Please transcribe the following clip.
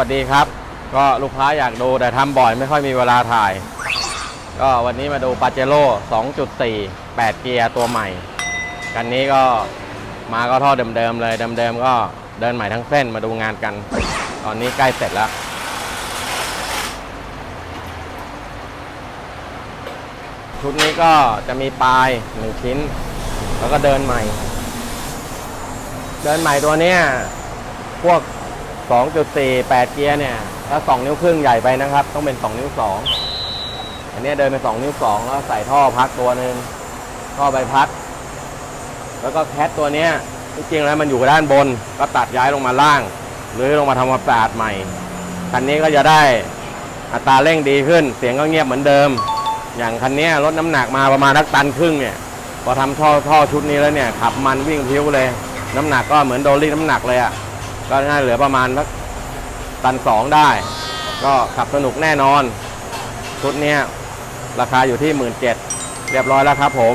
สวัสดีครับ ก็ลูกค้าอยากดูแต่ทำบ่อยไม่ค่อยมีเวลาถ่าย ก็วันนี้มาดูปาเจโร่2.4 8 เกียร์ตัวใหม่ กันนี้ก็มาก็ท่อเดิมๆเลยเดิมๆก็เดินใหม่ทั้งเส้นมาดูงานกัน ตอนนี้ใกล้เสร็จแล้วชุดนี้ก็จะมีปลายหนึ่งชิ้น แล้วก็เดินใหม่ เดินใหม่ตัวเนี้ยพวก 2.4 8 เกียร์เนี่ย ถ้า 2 นิ้วครึ่งใหญ่ไปนะครับ ต้องเป็น 2 นิ้ว 2 อันนี้เดินเป็น 2 นิ้ว 2 แล้วใส่ท่อพักตัวหนึ่งท่อใบพัด แล้วก็แคทตัวเนี้ยจริงๆแล้วมันอยู่ด้านบน ก็ตัดย้ายลงมาล่าง หรือลงมาทำความสะอาดใหม่ คันนี้ก็จะได้อัตราเร่งดีขึ้น เสียงก็เงียบเหมือนเดิม อย่างคันนี้ลดน้ำหนักมาประมาณทักตันครึ่งเนี่ย พอทำท่อท่อชุดนี้แล้วเนี่ย ขับมันวิ่งพิ้วเลย น้ำหนักก็เหมือนโดนรีดน้ำหนักเลยอะ่ะ ก็น่าเหลือประมาณสักตันสองได้ ก็ขับสนุกแน่นอน ชุดนี้ราคาอยู่ที่หมื่นเจ็ดเรียบร้อยแล้วครับผม